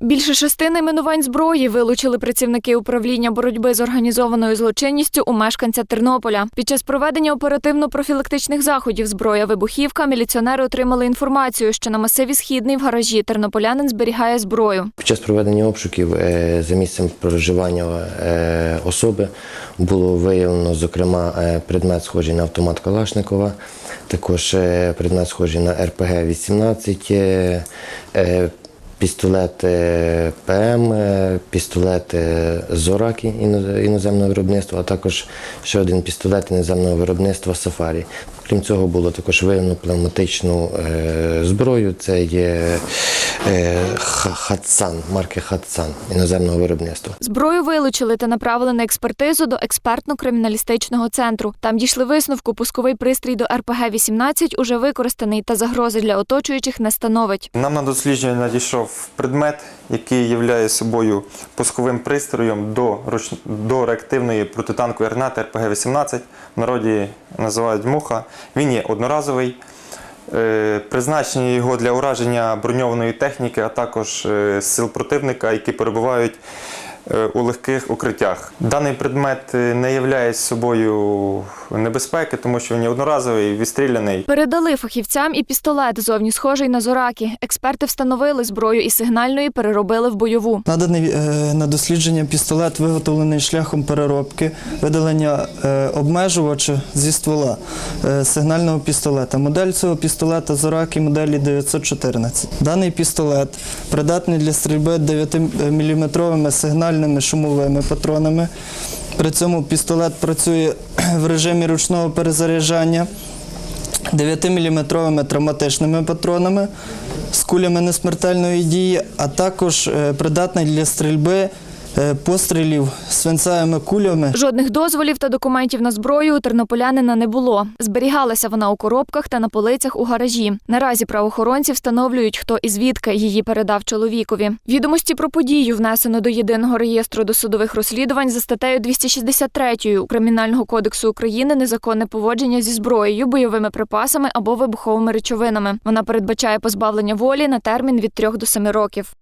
Більше шестини минувань зброї вилучили працівники управління боротьби з організованою злочинністю у мешканця Тернополя. Під час проведення оперативно-профілактичних заходів зброя вибухівка міліціонери отримали інформацію, що на масиві східний в гаражі тернополянин зберігає зброю. Під час проведення обшуків е, за місцем проживання е, особи було виявлено зокрема е, предмет схожий на автомат Калашникова, також предмет схожий на РПГ 18 пістолети ПМ, е, пістолети Зораки іноземного виробництва, а також ще один пістолет іноземного виробництва Сафарі. Крім цього, було також виявлено пневматичну е, зброю. Це є Хатсан, марки Хатсан іноземного виробництва. Зброю вилучили та направили на експертизу до експертно-криміналістичного центру. Там дійшли висновку, пусковий пристрій до РПГ-18 уже використаний та загрози для оточуючих не становить. Нам на дослідження надійшов предмет, який є собою пусковим пристроєм до, руч... до реактивної протитанкової гранати РПГ-18, в народі називають муха. Він є одноразовий. Е, Призначення його для ураження броньованої техніки, а також е, сил противника, які перебувають у легких укриттях. Даний предмет е, не являє собою небезпеки, тому що він одноразовий, відстріляний. Передали фахівцям і пістолет, зовні схожий на зораки. Експерти встановили зброю із сигнальної, переробили в бойову. Наданий е, на дослідження пістолет виготовлений шляхом переробки, видалення е, обмежувача зі ствола е, сигнального пістолета. Модель цього пістолета Зораки моделі 914. Даний пістолет придатний для стрільби 9-мм сигнальними шумовими патронами. При цьому пістолет працює в режимі ручного перезаряджання. 9-мм травматичними патронами з кулями несмертельної дії, а також е, придатний для стрільби пострілів свинцевими кулями. Жодних дозволів та документів на зброю у тернополянина не було. Зберігалася вона у коробках та на полицях у гаражі. Наразі правоохоронці встановлюють, хто і звідки її передав чоловікові. Відомості про подію внесено до єдиного реєстру досудових розслідувань за статтею 263 Кримінального кодексу України незаконне поводження зі зброєю, бойовими припасами або вибуховими речовинами. Вона передбачає позбавлення волі на термін від 3 до 7 років.